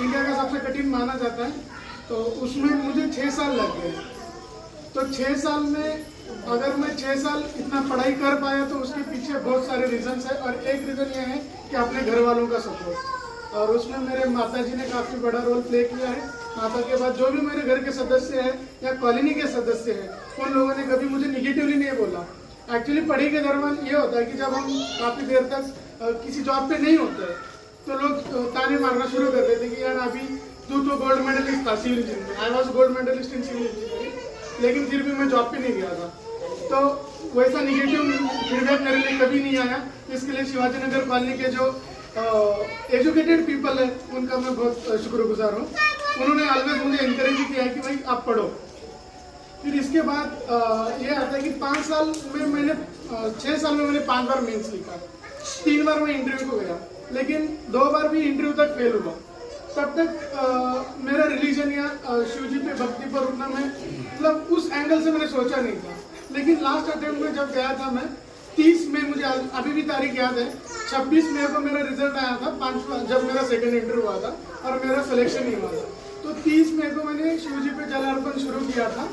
India का सबसे कठिन माना जाता है तो उसमें मुझे छः साल लग गए। तो छः साल में अगर मैं छः साल इतना पढ़ाई कर पाया तो उसके पीछे बहुत सारे रीजंस है और एक रीज़न ये है कि अपने घर वालों का सपोर्ट और उसमें मेरे माता जी ने काफ़ी बड़ा रोल प्ले किया है। माता के बाद जो भी मेरे घर के सदस्य हैं या कॉलोनी के सदस्य हैं, उन लोगों ने कभी मुझे निगेटिवली नहीं बोला। एक्चुअली पढ़ाई के दरमियान ये होता है कि जब हम काफ़ी देर तक किसी जॉब पे नहीं होते तो लोग ताने मारना शुरू कर देते कि यार अभी तू तो गोल्ड मेडलिस्ट था civil engineering I was gold medalist in civil engineering लेकिन फिर भी मैं जॉब पे नहीं गया था। तो वैसा निगेटिव फीडबैक मेरे लिए कभी नहीं आया। इसके लिए शिवाजी नगर कॉलोनी के जो एजुकेटेड पीपल है, उनका मैं बहुत शुक्रगुजार हूँ। उन्होंने ऑलवेज मुझे इंकरेज किया है कि भाई आप पढ़ो। फिर इसके बाद ये आता है कि पाँच साल में मैंने छः साल में मैंने पाँच बार मेंस लिखा। तीन बार मैं इंटरव्यू को गया। लेकिन दो बार भी इंटरव्यू तक फेल हुआ। तब तक अ, मेरा रिलीजन या शिव जी पे भक्ति पर उठना मैं मतलब उस एंगल से मैंने सोचा नहीं था। लेकिन लास्ट अटेम्प्ट में जब गया था मैं तीस मई मुझे अभी भी तारीख याद है छब्बीस मई को मेरा रिज़ल्ट आया था पांचवा जब मेरा सेकेंड इंटरव्यू हुआ था और मेरा सिलेक्शन ही हुआ था। तो तीस मई को मैंने शिव जी पे जल अर्पण शुरू किया था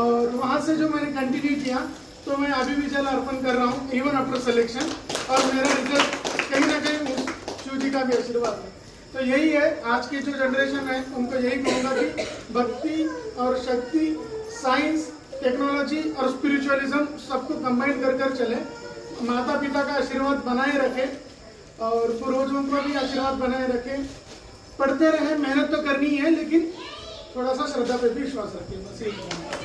और वहाँ से जो मैंने कंटिन्यू किया तो मैं अभी भी जल अर्पण कर रहा हूँ इवन आफ्टर सिलेक्शन और मेरा रिज़ल्ट उस शिव जी का भी आशीर्वाद है तो यही है आज की जो जनरेशन है उनको यही कहूँगा कि भक्ति और शक्ति साइंस टेक्नोलॉजी और स्पिरिचुअलिज्म सबको कंबाइन कर कर चले माता पिता का आशीर्वाद बनाए रखे और पूर्वजों का भी आशीर्वाद बनाए रखे पढ़ते रहे मेहनत तो करनी है लेकिन थोड़ा सा श्रद्धा पे भी विश्वास रखें बस यही कहूँगा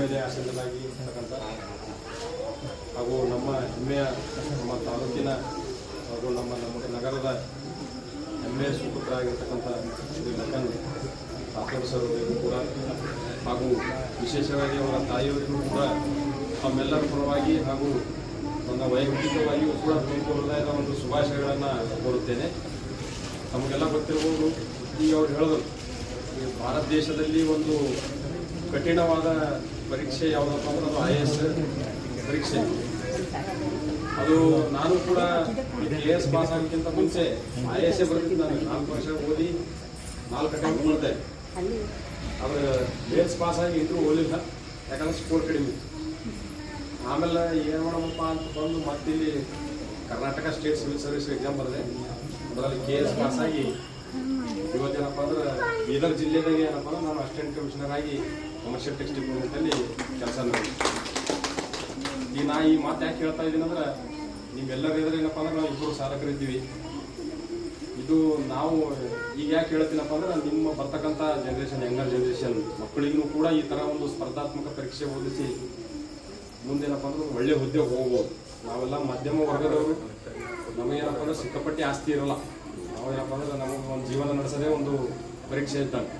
ಮೇಲೆ ಆಸೀನರಾಗಿ ಇರ್ತಕ್ಕಂಥ ಹಾಗೂ ನಮ್ಮ ಹೆಮ್ಮೆಯ ನಮ್ಮ ತಾಲೂಕಿನ ಹಾಗೂ ನಮ್ಮ ನಮ್ಮ ನಗರದ ಹೆಮ್ಮೆಯ ಸುಪುತ್ರರಾಗಿರ್ತಕ್ಕಂಥ ಶ್ರೀ ಲಖನ್ ರಾಥೋಡ್ ಸರ್ ಅವರಿಗೂ ಕೂಡ, ಹಾಗೂ ವಿಶೇಷವಾಗಿ ಅವರ ತಾಯಿಯವರಿಗೂ ಕೂಡ ತಮ್ಮೆಲ್ಲರ ಪರವಾಗಿ ಹಾಗೂ ನನ್ನ ವೈಯಕ್ತಿಕವಾಗಿಯೂ ಕೂಡ ತುಂಬ ಒಂದು ಶುಭಾಶಯಗಳನ್ನು ಕೋರುತ್ತೇನೆ. ತಮಗೆಲ್ಲ ಗೊತ್ತಿರ್ಬೋದು ಈಗ ಅವ್ರು ಹೇಳಿದ್ರು ಭಾರತ ದೇಶದಲ್ಲಿ ಒಂದು ಕಠಿಣವಾದ ಪರೀಕ್ಷೆ ಯಾವುದಪ್ಪ ಅಂದ್ರೆ ಅದು ಐ ಎಸ್ ಪರೀಕ್ಷೆ. ಅದು ನಾನು ಕೂಡ ಕೆ ಎಸ್ ಪಾಸ್ ಆಗೋಕ್ಕಿಂತ ಮುಂಚೆ ಐ ಎಸ್ ಎ ಬರ್ತಿದ್ದು ನಾನು ನಾಲ್ಕು ವರ್ಷ ಓದಿ ನಾಲ್ಕು ಅಟೆಂಪ್ಟ್ ಮಾಡಿದೆ ಆದ್ರೆ ಎಸ್ ಪಾಸ್ ಆಗಿ ಇದ್ರೂ ಓದಿಲ್ಲ, ಯಾಕಂದ್ರೆ ಸ್ಕೋರ್ ಕಡಿಮೆ. ಆಮೇಲೆ ಏನು ಮಾಡಪ್ಪ ಅಂತ ಬಂದು ಮತ್ತಿಲ್ಲಿ Karnataka state civil service exam ಬರೆದೆ, ಅದರಲ್ಲಿ ಕೆ ಎಸ್ ಪಾಸ್ ಆಗಿ ಇವತ್ತೇನಪ್ಪ ಅಂದ್ರೆ ಬೀದರ್ ಜಿಲ್ಲೆದಾಗ ಏನಪ್ಪ ಅಂದ್ರೆ ನಾನು ಅಸಿಸ್ಟೆಂಟ್ ಕಮಿಷನರ್ ಆಗಿ ಕಮರ್ಷಿಯಲ್ ಟೆಕ್ಸ್ ಡಿಪಾರ್ಟ್ಮೆಂಟಲ್ಲಿ ಕೆಲಸ ಮಾಡಿ ಈ ನಾ ಈ ಮಾತು ಯಾಕೆ ಹೇಳ್ತಾ ಇದ್ದೀನಿ ಅಂದ್ರೆ ನೀವೆಲ್ಲರೂ ಇದ್ರೆ ಏನಪ್ಪ ಅಂದ್ರೆ ನಾವು ಇಬ್ಬರು ಸಾಧಕರಿದ್ದೀವಿ. ಇದು ನಾವು ಈಗ ಯಾಕೆ ಹೇಳ್ತೀನಪ್ಪ ಅಂದ್ರೆ ನಿಮ್ಮ ಬರ್ತಕ್ಕಂಥ ಜನ್ರೇಷನ್ ಯಂಗರ್ ಜನ್ರೇಷನ್ ಮಕ್ಕಳಿಗೂ ಕೂಡ ಈ ಥರ ಒಂದು ಸ್ಪರ್ಧಾತ್ಮಕ ಪರೀಕ್ಷೆ ಓದಿಸಿ ಮುಂದೇನಪ್ಪ ಅಂದ್ರೆ ಒಳ್ಳೆ ಹುದ್ದೆ ಹೋಗ್ಬೋದು. ನಾವೆಲ್ಲ ಮಧ್ಯಮ ವರ್ಗದವರು. ನಮಗೇನಪ್ಪ ಅಂದ್ರೆ ಸಿಕ್ಕಾಪಟ್ಟೆ ಆಸ್ತಿ ಇರಲ್ಲ. ನಾವೇನಪ್ಪ ಅಂದ್ರೆ ನಮಗೆ ಒಂದು ಜೀವನ ನಡೆಸೋದೇ ಒಂದು ಪರೀಕ್ಷೆ ಇದ್ದಂಗೆ.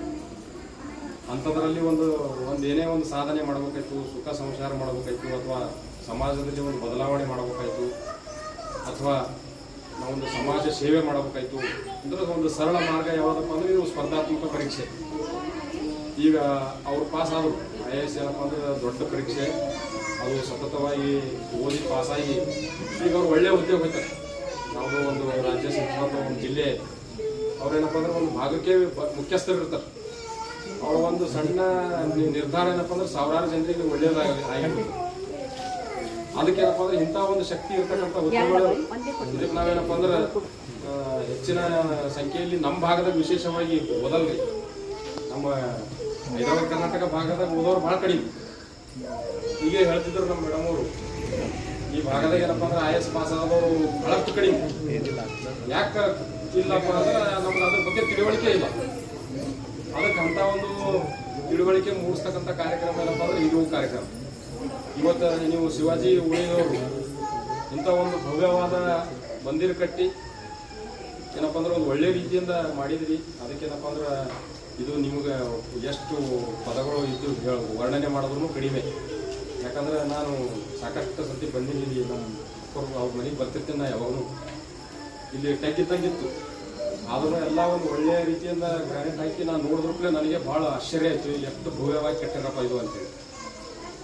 ಅಂಥದ್ರಲ್ಲಿ ಒಂದು ಒಂದು ಏನೇ ಒಂದು ಸಾಧನೆ ಮಾಡಬೇಕಾಯ್ತು, ಸುಖ ಸಂಸಾರ ಮಾಡಬೇಕಾಯ್ತು ಅಥವಾ ಸಮಾಜದಲ್ಲಿ ಒಂದು ಬದಲಾವಣೆ ಮಾಡಬೇಕಾಯ್ತು. ಅಥವಾ ನಾವೊಂದು ಸಮಾಜ ಸೇವೆ ಮಾಡಬೇಕಾಯ್ತು ಅಂದ್ರೆ ಒಂದು ಸರಳ ಮಾರ್ಗ ಯಾವುದಪ್ಪ ಅಂದ್ರೆ ಇದು ಸ್ಪರ್ಧಾತ್ಮಕ ಪರೀಕ್ಷೆ. ಈಗ ಅವರು ಪಾಸ್ ಆದರು. ಐ ಎಸ್ ಏನಪ್ಪ ಅಂದ್ರೆ ದೊಡ್ಡ ಪರೀಕ್ಷೆ. ಅದು ಸತತವಾಗಿ ಓದಿ ಪಾಸಾಗಿ ಈಗ ಅವ್ರು ಒಳ್ಳೆ ಉದ್ಯೋಗ ಹೋಗ್ತಾರೆ. ಯಾವುದೋ ಒಂದು ರಾಜ್ಯ ಅಥವಾ ಒಂದು ಜಿಲ್ಲೆ ಅವ್ರೇನಪ್ಪ ಅಂದ್ರೆ ಒಂದು ಭಾಗಕ್ಕೆ ಬ- ಮುಖ್ಯಸ್ಥರು ಇರ್ತಾರೆ. ಅವ್ರ ಒಂದು ಸಣ್ಣ ನಿರ್ಧಾರ ಏನಪ್ಪ ಅಂದ್ರೆ ಸಾವಿರಾರು ಜನರಿಗೆ ಒಳ್ಳೆಯದಾಗಲಿ ಆಗಿರುತ್ತೆ ಅದಕ್ಕೇನಪ್ಪ ಅಂದ್ರೆ ಇಂಥ ಒಂದು ಶಕ್ತಿ ಇರ್ತಕ್ಕಂಥ ಉದ್ಯಮಗಳು ಇದಕ್ಕೆ ನಾವೇನಪ್ಪ ಅಂದ್ರೆ ಹೆಚ್ಚಿನ ಸಂಖ್ಯೆಯಲ್ಲಿ ನಮ್ಮ ಭಾಗದಾಗ ವಿಶೇಷವಾಗಿ ಓದಲ್ರಿ. ನಮ್ಮ ಹೈದರಾಬಾದ್ ಕರ್ನಾಟಕ ಭಾಗದಾಗ ಓದೋರು ಭಾಳ ಕಡಿಮೆ. ಹೀಗೆ ಹೇಳ್ತಿದ್ರು ನಮ್ಮ ಮೇಡಮ್ ಅವರು. ಈ ಭಾಗದಾಗ ಏನಪ್ಪ ಅಂದ್ರೆ ಐ ಎಸ್ ಪಾಸ್ ಆದವರು ಬಹಳಷ್ಟು ಕಡಿಮೆ. ಯಾಕೆ ಇಲ್ಲಪ್ಪ ಅಂದ್ರೆ ನಮ್ಗೆ ಅದ್ರ ಬಗ್ಗೆ ತಿಳುವಳಿಕೆ ಇಲ್ಲ. ಅದಕ್ಕೆ ಅಂತ ಒಂದು ತಿಳುವಳಿಕೆ ಮೂಡಿಸ್ತಕ್ಕಂಥ ಕಾರ್ಯಕ್ರಮ ಏನಪ್ಪ ಅಂದ್ರೆ ಇದು ಕಾರ್ಯಕ್ರಮ. ಇವತ್ತು ನೀವು ಶಿವಾಜಿ ಉಳಿದವರು ಇಂಥ ಒಂದು ಭವ್ಯವಾದ ಮಂದಿರ ಕಟ್ಟಿ, ಏನಪ್ಪ ಅಂದ್ರೆ ಒಂದು ಒಳ್ಳೆ ರೀತಿಯಿಂದ ಮಾಡಿದ್ರಿ. ಅದಕ್ಕೇನಪ್ಪ ಅಂದ್ರೆ ಇದು ನಿಮ್ಗೆ ಎಷ್ಟು ಪದಗಳು ಇದ್ದು ಹೇಳ, ವರ್ಣನೆ ಮಾಡಿದ್ರು ಕಡಿಮೆ. ಯಾಕಂದ್ರೆ ನಾನು ಸಾಕಷ್ಟು ಸತಿ ಬಂದೀನಿ ಇಲ್ಲಿ ನಮ್ಮ ಅವ್ರ ಮನೆಗೆ ಬರ್ತಿರ್ತೀನಿ ನಾ ಯಾವಾಗಲೂ. ಇಲ್ಲಿ ಟಗ್ಗಿದ್ದಂಗಿತ್ತು ಆದ್ರೂ ಎಲ್ಲ ಒಂದು ಒಳ್ಳೆಯ ರೀತಿಯಿಂದ ಗ್ರಾನೆಟ್ ಹಾಕಿ ನಾನು ನೋಡಿದ್ರೂ ನನಗೆ ಭಾಳ ಆಶ್ಚರ್ಯ ಆಯ್ತು ಎಷ್ಟು ಭವ್ಯವಾಗಿ ಕಟ್ಟಿರಪ್ಪ ಇದು ಅಂತೇಳಿ.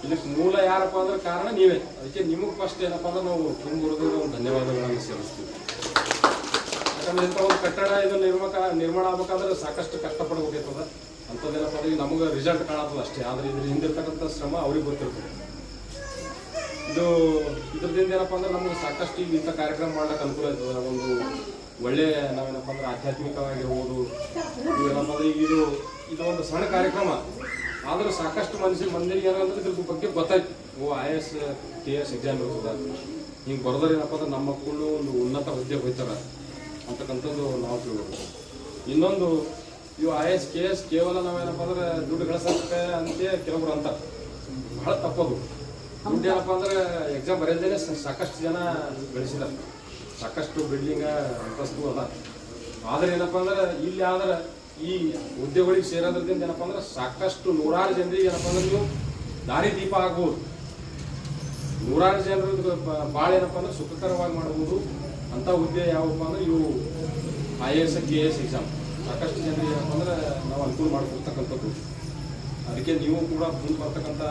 ಇದಕ್ಕೆ ಮೂಲ ಯಾರಪ್ಪ ಅಂದ್ರೆ ಕಾರಣ ನೀವೇ. ಅದಕ್ಕೆ ನಿಮಗೆ ಫಸ್ಟ್ ಏನಪ್ಪ ಅಂದ್ರೆ ನಾವು ತುಂಬ ಧನ್ಯವಾದಗಳನ್ನು ಸೇರಿಸ್ತೀವಿ ಯಾಕಂದ್ರೆ ಇಂಥ ಒಂದು ಕಟ್ಟಡ ಇದು ನಿರ್ಮಾಣ ನಿರ್ಮಾಣ ಆಗ್ಬೇಕಾದ್ರೆ ಸಾಕಷ್ಟು ಕಷ್ಟಪಡ್ಬೇಕಾಗ್ತದ ಅಂಥದ್ದೇನಪ್ಪ ಅಂದ್ರೆ ನಮಗೆ ರಿಸಲ್ಟ್ ಕಾಣತ್ತದ ಅಷ್ಟೇ. ಆದ್ರೆ ಇದ್ರ ಹಿಂದಿರ್ತಕ್ಕಂಥ ಶ್ರಮ ಅವ್ರಿಗೆ ಗೊತ್ತಿರ್ತದೆ. ಇದು ಇದ್ರದಿಂದ ಏನಪ್ಪ ಅಂದ್ರೆ ನಮ್ಗೆ ಸಾಕಷ್ಟು ಈಗ ಇಂಥ ಕಾರ್ಯಕ್ರಮ ಮಾಡ್ಲಿಕ್ಕೆ ಅನುಕೂಲ ಆಯ್ತದ. ಒಂದು ಒಳ್ಳೆ ನಾವೇನಪ್ಪ ಅಂದ್ರೆ ಆಧ್ಯಾತ್ಮಿಕವಾಗಿರ್ಬೋದು. ಏನಪ್ಪ ಅಂದ್ರೆ ಇದು ಇದು ಒಂದು ಸಣ್ಣ ಕಾರ್ಯಕ್ರಮ. ಆದ್ರೂ ಸಾಕಷ್ಟು ಮನುಷ್ಯ ಮಂದಿರಿಗೆ ಏನಂದ್ರೆ ಇದ್ರ ಬಗ್ಗೆ ಗೊತ್ತಾಯ್ತು. ಓ I S K S exam ಇರ್ತದೆ ಹಿಂಗೆ ಬರೋದ್ರೆ ಏನಪ್ಪ ಅಂದ್ರೆ ನಮ್ಮ ಮಕ್ಕಳು ಒಂದು ಉನ್ನತ ಹುದ್ದೆ ಹೋಯ್ತಾರ ಅಂತಕ್ಕಂಥದ್ದು ನಾವು ತಿಳ್ಕೊಬೇಕು ಇನ್ನೊಂದು, ಇವು ಐ ಎಸ್ ಕೆ ಎಸ್ ಕೇವಲ ನಾವೇನಪ್ಪ ಅಂದ್ರೆ ದುಡ್ಡು ಗಳಿಸಕ್ಕೆ ಅಂತ ಕೆಲವರು ಅಂತಾರೆ. ಬಹಳ ತಪ್ಪದು. ದುಡ್ಡು ಏನಪ್ಪ ಅಂದ್ರೆ ಎಕ್ಸಾಮ್ ಬರೆಯಲ್ದೇನೆ ಸಾಕಷ್ಟು ಜನ ಗಳಿಸಿದಾರೆ ಸಾಕಷ್ಟು ಬಿಲ್ಡಿಂಗ ಅಂತಸ್ತು ಅದ. ಆದ್ರೆ ಏನಪ್ಪ ಅಂದ್ರೆ ಇಲ್ಲಿ ಆದ್ರೆ ಈ ಹುದ್ದೆಗಳಿಗೆ ಸೇರೋದ್ರಿಂದ ಏನಪ್ಪ ಅಂದ್ರೆ ಸಾಕಷ್ಟು ನೂರಾರು ಜನರಿಗೆ ಏನಪ್ಪ ಅಂದ್ರೆ ನೀವು ದಾರಿ ದೀಪ ಆಗ್ಬೋದು ನೂರಾರು ಜನರು ಭಾಳ ಏನಪ್ಪ ಅಂದ್ರೆ ಸುಖಕರವಾಗಿ ಮಾಡಬಹುದು ಅಂತ ಹುದ್ದೆ ಯಾವಪ್ಪ ಅಂದ್ರೆ ಇವು I A S K A S exam ಸಾಕಷ್ಟು ಜನರಿಗೆ ಏನಪ್ಪ ಅಂದ್ರೆ ನಾವು ಅನುಕೂಲ ಮಾಡಿಕೊಡ್ತಕ್ಕಂಥದ್ದು. ಅದಕ್ಕೆ ನೀವು ಕೂಡ ಮುಂದೆ ಬರ್ತಕ್ಕಂಥ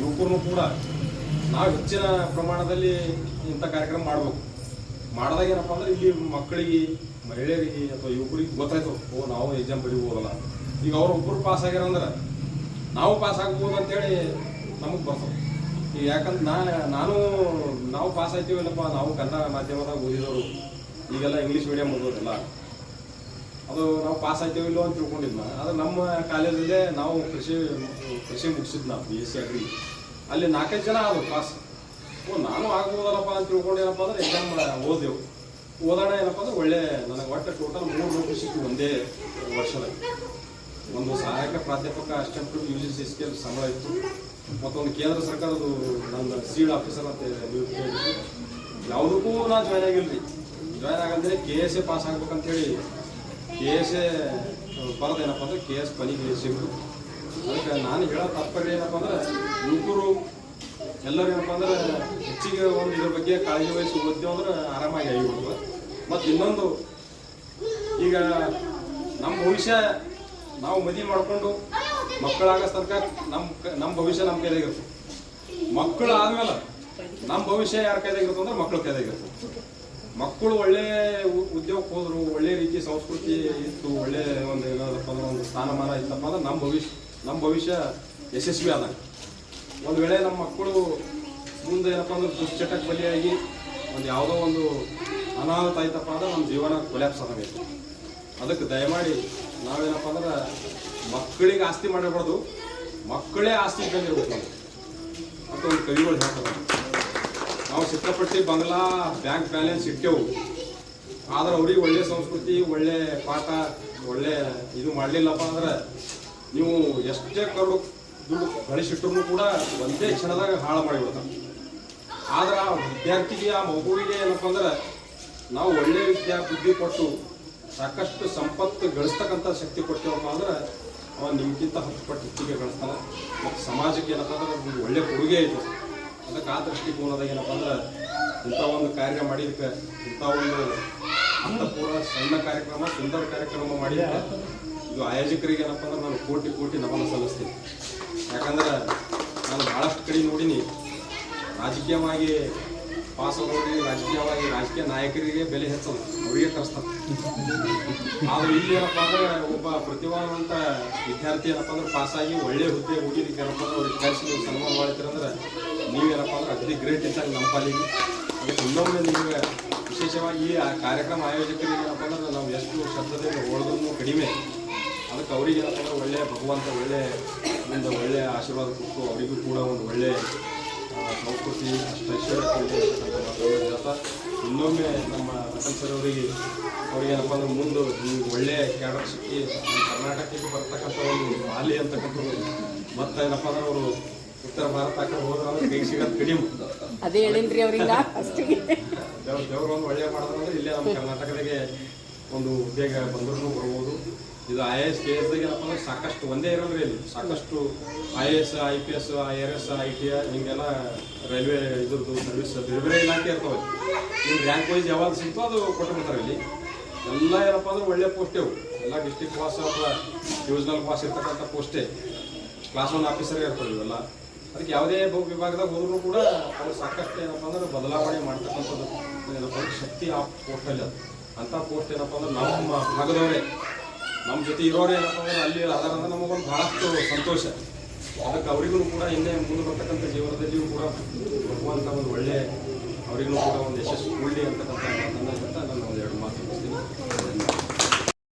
ಯುವಕರು ಕೂಡ ನಾವು ಹೆಚ್ಚಿನ ಪ್ರಮಾಣದಲ್ಲಿ ಇಂಥ ಕಾರ್ಯಕ್ರಮ ಮಾಡಬೇಕು. ಮಾಡಿದಾಗ ಏನಪ್ಪ ಅಂದ್ರೆ ಇಲ್ಲಿ ಮಕ್ಕಳಿಗೆ ಮಹಿಳೆಯರಿಗೆ ಅಥವಾ ಯುವಕರಿಗೆ ಗೊತ್ತಾಯ್ತು, ಓ, ನಾವು ಎಕ್ಸಾಮ್ ಬರೀಬೋದಲ್ಲ ಈಗ ಅವ್ರು ಒಬ್ಬರು ಪಾಸ್ ಅಂದ್ರೆ ನಾವು ಪಾಸ್ ಆಗ್ಬೋದು ಅಂತೇಳಿ ನಮಗೆ ಬರ್ತದೆ. ಈಗ ಯಾಕಂದ್ರೆ ನಾ, ನಾನು, ನಾವು ಪಾಸ್ ಆಯ್ತೀವಲ್ಲಪ್ಪ ನಾವು ಕನ್ನಡ ಮಾಧ್ಯಮದಾಗ ಓದಿದವರು ಈಗೆಲ್ಲ ಇಂಗ್ಲೀಷ್ ಮೀಡಿಯಂ ಓದೋದಿಲ್ಲ ಅದು ನಾವು ಪಾಸ್ ಆಯ್ತೀವಿಲ್ಲೋ ಅಂತ ತಿಳ್ಕೊಂಡಿದ್ನ. ಆದ್ರೆ ನಮ್ಮ ಕಾಲೇಜಲ್ಲೇ ನಾವು ಕೃಷಿ ಕೃಷಿ ಮುಗಿಸಿದ್ ನಾವು ಬಿ ಎಸ್ ಸಿ ಅಗ್ರಿ ಅಲ್ಲಿ ನಾಲ್ಕೈದು ಜನ ಆದರು ಪಾಸ್ ಓ, ನಾನು ಆಗ್ಬೋದಲ್ಲಪ್ಪ ಅಂತ ತಿಳ್ಕೊಂಡು ಏನಪ್ಪ ಅಂದ್ರೆ ಎಕ್ಸಾಮ್ ಓದೆವು. ಓದೋಣ ಏನಪ್ಪ ಅಂದ್ರೆ ಒಳ್ಳೆ ಒಟ್ಟು ಟೋಟಲ್ ಮೂರು ನೌಕರಿ ಸಿಕ್ಕಿ ಒಂದೇ ವರ್ಷದಾಗ ಒಂದು ಸಹಾಯಕ ಪ್ರಾಧ್ಯಾಪಕ, assistant U G C scale ಸಂಬಳ ಇತ್ತು. ಮತ್ತೊಂದು ಕೇಂದ್ರ ಸರ್ಕಾರದ್ದು ನನ್ನ ಸೀಡ್ ಆಫೀಸರ್ ಅಂತ ಆಗಿತ್ತು ಯಾವುದಕ್ಕೂ ನಾನು ಜಾಯ್ನ್ ಆಗಿಲ್ರಿ. ಜಾಯ್ನ್ ಆಗಂದ್ರೆ ಕೆ ಎಸ್ ಎ ಪಾಸ್ ಆಗ್ಬೇಕಂತೇಳಿ ಕೆ ಎಸ್ ಎ ಬರೋದೇನಪ್ಪ ಅಂದ್ರೆ ಕೆ ಎಸ್ ಪನಿಗೆ ಸಿಗ್ತು ಅದಕ್ಕೆ ನಾನು ಹೇಳೋ ತಾತ್ಪರ್ಯ ಏನಪ್ಪ ಅಂದ್ರೆ ಯುವಕರು ಎಲ್ಲರೂ ಏನಪ್ಪ ಅಂದ್ರೆ ಹೆಚ್ಚಿಗೆ ಒಂದು ಇದ್ರ ಬಗ್ಗೆ ಕಾಳಜಿ ವಹಿಸಿ ಓದ್ತೀವಿ ಅಂದ್ರೆ ಆರಾಮಾಗಿ ಆಗಿಬಿಡ್ತದೆ ಮತ್ತು ಇನ್ನೊಂದು ಈಗ ನಮ್ಮ ಭವಿಷ್ಯ ನಾವು ಮದುವೆ ಮಾಡಿಕೊಂಡು ಮಕ್ಕಳಾಗ ತನಕ ನಮ್ಮ ನಮ್ಮ ಭವಿಷ್ಯ ನಮ್ಮ ಕೈದಾಗಿರ್ತದೆ ಮಕ್ಕಳು ಆದ್ಮೇಲೆ ನಮ್ಮ ಭವಿಷ್ಯ ಯಾರ ಕೈದಾಗಿರ್ತದೆ ಅಂದ್ರೆ ಮಕ್ಕಳ ಕೈದಾಗಿರ್ತದೆ ಮಕ್ಕಳು ಒಳ್ಳೆ ಉದ್ಯೋಗಕ್ಕೆ ಹೋದ್ರು, ಒಳ್ಳೆ ರೀತಿ ಸಂಸ್ಕೃತಿ ಇತ್ತು, ಒಳ್ಳೆ ಒಂದು ಏನಾದ್ರಪ್ಪ ಅಂದ್ರೆ ಒಂದು ಸ್ಥಾನಮಾನ ಇತ್ತಪ್ಪ ಅಂದ್ರೆ ನಮ್ಮ ಭವಿಷ್ಯ ನಮ್ಮ ಭವಿಷ್ಯ ಯಶಸ್ವಿ ಆದಾಗ. ಒಂದು ವೇಳೆ ನಮ್ಮ ಮಕ್ಕಳು ಮುಂದೆ ಏನಪ್ಪ ಅಂದ್ರೆ ದುಶ್ಚಟಕ್ಕೆ ಬಲಿಯಾಗಿ ಒಂದು ಯಾವುದೋ ಒಂದು ಅನಾಹುತ ಆಯ್ತಪ್ಪ ಅಂದ್ರೆ ನಮ್ಮ ಜೀವನ ಕೊಲ್ಯಾಪ್ಸ್ ಆದಂಗೈತೆ ಅದಕ್ಕೆ ದಯಮಾಡಿ ನಾವೇನಪ್ಪ ಅಂದ್ರೆ ಮಕ್ಕಳಿಗೆ ಆಸ್ತಿ ಮಾಡಬಾರ್ದು ಮಕ್ಕಳೇ ಆಸ್ತಿ ಇದ್ದಂಗಿರ್ಬೇಕು ನಾವು. ಅಂತ ಒಂದು ಕವಿಗಳು ಹೇಳ್ತಾರೆ. ನಾವು ಚಿತ್ರಪಟ್ಟಿ ಬಂಗ್ಲಾ ಬ್ಯಾಂಕ್ ಬ್ಯಾಲೆನ್ಸ್ ಇಟ್ಟೆವು. ಆದ್ರೆ ಅವ್ರಿಗೆ ಒಳ್ಳೆ ಸಂಸ್ಕೃತಿ, ಒಳ್ಳೆ ಪಾಠ, ಒಳ್ಳೆ ಇದು ಮಾಡಲಿಲ್ಲಪ್ಪ ಅಂದ್ರೆ ನೀವು ಎಷ್ಟೇ ಕರು ದುಡ್ಡು ಗಳಿಸಿಟ್ರು ಕೂಡ ಒಂದೇ ಕ್ಷಣದಾಗ ಹಾಳು ಮಾಡಿಬಿಡ್ತಾರೆ. ಆದ್ರೆ ಆ ವಿದ್ಯಾರ್ಥಿಗೆ, ಆ ಮಗುವಿಗೆ ಏನಪ್ಪ ಅಂದ್ರೆ ನಾವು ಒಳ್ಳೆ ವಿದ್ಯಾ ಬುದ್ಧಿ ಕೊಟ್ಟು ಸಾಕಷ್ಟು ಸಂಪತ್ತು ಗಳಿಸ್ತಕ್ಕಂಥ ಶಕ್ತಿ ಕೊಡ್ತೇವಪ್ಪ ಅಂದ್ರೆ ಅವ ನಿಮ್ಗಿಂತ ಹತ್ತು ಪಟ್ಟು ಹೆಚ್ಚಿಗೆ ಗಳಿಸ್ತಾನೆ ಮತ್ತು ಸಮಾಜಕ್ಕೆ ಏನಪ್ಪ ಅಂದ್ರೆ ಒಂದು ಒಳ್ಳೆ ಕೊಡುಗೆ ಇದು. ಅದಕ್ಕೆ ಆ ದೃಷ್ಟಿಕೋನದಾಗ ಏನಪ್ಪ ಅಂದ್ರೆ ಇಂಥ ಒಂದು ಕಾರ್ಯ ಮಾಡಿದಕ್ಕೆ ಇಂಥ ಒಂದು ಅಂತಪೂರ್ಣ ಸಣ್ಣ ಕಾರ್ಯಕ್ರಮ, ಸುಂದರ ಕಾರ್ಯಕ್ರಮ ಮಾಡಿದ್ರೆ ಇದು ಆಯೋಜಕರಿಗೆ ಏನಪ್ಪ ಅಂದ್ರೆ ನಾನು ಕೋಟಿ ಕೋಟಿ ನಮನ ಸಲ್ಲಿಸ್ತೀನಿ. ಯಾಕಂದ್ರೆ ನಾನು ಭಾಳಷ್ಟು ಕಡೆ ನೋಡೀನಿ. ರಾಜಕೀಯವಾಗಿ ಪಾಸ್ ನೋಡಿ ರಾಜಕೀಯವಾಗಿ ರಾಜಕೀಯ ನಾಯಕರಿಗೆ ಬೆಲೆ ಹೆಚ್ಚದು ಅವರಿಗೆ ಕರೆಸ್ತಾರೆ ಆದ್ರೆ ಇಲ್ಲಿ ಏನಪ್ಪ ಅಂದ್ರೆ ಒಬ್ಬ ಪ್ರತಿಭಾವಂತ ವಿದ್ಯಾರ್ಥಿ ಏನಪ್ಪ ಅಂದ್ರೆ ಪಾಸ್ ಆಗಿ ಒಳ್ಳೆ ಹುದ್ದೆ ಹೋಗಿದ್ದಕ್ಕೆ ಏನಪ್ಪ ಅಂದ್ರೆ ಅವ್ರಿಗೆ ಕರೆಸಿ ನೀವು ಸನ್ಮಾನ ಮಾಡ್ತೀರಂದ್ರೆ ನೀವೇನಪ್ಪ ಅಂದ್ರೆ ಅಗದಿ ಗ್ರೇಟ್ ಇದ್ದಾಗ ನಮ್ಮ ಪಾಲಿಗೆ ಇನ್ನೊಮ್ಮೆ ನಿಮಗೆ ವಿಶೇಷವಾಗಿ ಈ ಕಾರ್ಯಕ್ರಮ ಆಯೋಜಕರಿಗೆ ಏನಪ್ಪ ಅಂದ್ರೆ ನಾವು ಎಷ್ಟು ಶಬ್ದದಿಂದ ಓಡೋದನ್ನು ಕಡಿಮೆ. ಅದಕ್ಕೆ ಅವರಿಗೆ ಏನಪ್ಪ ಅಂದ್ರೆ ಒಳ್ಳೆ ಭಗವಂತ ಒಳ್ಳೆ ಒಂದು ಒಳ್ಳೆ ಆಶೀರ್ವಾದ ಕೊಟ್ಟು ಅವರಿಗೂ ಕೂಡ ಒಂದು ಒಳ್ಳೆ ಆ, ಸಂಸ್ಕೃತಿ ಇನ್ನೊಮ್ಮೆ ನಮ್ಮ ರತನ್ ಸರ್ ಅವರಿಗೆ ಅವ್ರಿಗೆ ಏನಪ್ಪ ಅಂದ್ರೆ ಮುಂದೆ ಒಳ್ಳೆಯ ಒಳ್ಳೆ ಕ್ಯಾಡರ್ ಸಿಕ್ಕಿ ಕರ್ನಾಟಕಕ್ಕೆ ಬರ್ತಕ್ಕಂಥ ಒಂದು ಮಾಲಿ ಅಂತಕ್ಕಂಥದ್ದು ಮತ್ತೆ ಏನಪ್ಪ ಅಂದ್ರೆ ಅವರು ಉತ್ತರ ಭಾರತ ಕಡೆ ಹೋದ್ರೆ ಕೈ ಸಿಗೋದು ಕಡಿಮೆ ಅದೇ ಹೇಳಿನ್ರಿ ಅಷ್ಟಿಗೆ. ದೇವ್ರ ಒಂದು ಒಳ್ಳೆಯ ಮಾಡಿದ್ರೆ ಇಲ್ಲೇ ನಮ್ಮ ಕರ್ನಾಟಕದಾಗೆ ಒಂದು ಉದ್ಯೋಗ ಬಂದ್ರೂ ಬರ್ಬೋದು. ಇದು ಐ ಎಸ್ ಕೆ ಎಸ್ದಾಗ ಏನಪ್ಪ ಅಂದ್ರೆ ಸಾಕಷ್ಟು ಒಂದೇ ಇರಲ್ರಿ ಇಲ್ಲಿ. ಸಾಕಷ್ಟು I S I P S I R S I T I ಹಿಂಗೆಲ್ಲ ರೈಲ್ವೆ ಇದ್ರದ್ದು ಸರ್ವಿಸ್ ಬೇರೆ ಬೇರೆ ಇಲಾಖೆ ಇರ್ತವೆ. ಇಲ್ಲಿ ರ್ಯಾಂಕ್ ವೈಸ್ ಯಾವಾಗ ಸಿಗ್ತೋ ಅದು ಕೊಟ್ಬಿಡ್ತಾರೆ ಇಲ್ಲಿ. ಎಲ್ಲ ಏನಪ್ಪ ಅಂದ್ರೆ ಒಳ್ಳೆ ಪೋಸ್ಟೇವು ಎಲ್ಲ ಡಿಸ್ಟಿಕ್ ಪಾಸ್ ಅಥವಾ ಡಿವಿಷನಲ್ ಪಾಸ್ ಇರ್ತಕ್ಕಂಥ ಪೋಸ್ಟೇ ಕ್ಲಾಸ್ ಒನ್ ಆಫೀಸರ್ ಇರ್ತವೆ ಇವೆಲ್ಲ. ಅದಕ್ಕೆ ಯಾವುದೇ ವಿಭಾಗದಾಗ ಹೋದ್ರು ಕೂಡ ಅವ್ರು ಸಾಕಷ್ಟು ಏನಪ್ಪ ಅಂದ್ರೆ ಬದಲಾವಣೆ ಮಾಡ್ತಕ್ಕಂಥದ್ದು. ಏನಪ್ಪ ಅಂದ್ರೆ ಶಕ್ತಿ ಆ ಪೋಸ್ಟಲ್ಲಿ ಅದು. ಅಂಥ ಪೋಸ್ಟ್ ಏನಪ್ಪ ಅಂದ್ರೆ ನಮ್ಮ ಭಾಗದವರೇ. ನಮ್ಮ ಜೊತೆ ಇರೋರು ಏನಪ್ಪ ಅಂದ್ರೆ ಅಲ್ಲಿ ಅದರಿಂದ ನಮಗೊಂದು ಭಾಳಷ್ಟು ಸಂತೋಷ. ಅದಕ್ಕೆ ಅವರಿಗೂ ಕೂಡ ಇನ್ನೇ ಮುಂದೆ ಬರ್ತಕ್ಕಂಥ ಜೀವನದಲ್ಲಿಯೂ ಕೂಡ ಭಗವಂತ ಒಂದು ಒಳ್ಳೆ, ಅವರಿಗೂ ಕೂಡ ಒಂದು ಯಶಸ್ವಿ ಒಳ್ಳೆ ಅಂತಕ್ಕಂಥ ಮಾತನ್ನು ನಾನು ಒಂದು ಎರಡು ಮಾತು ಮುಗಿಸ್ತೀನಿ.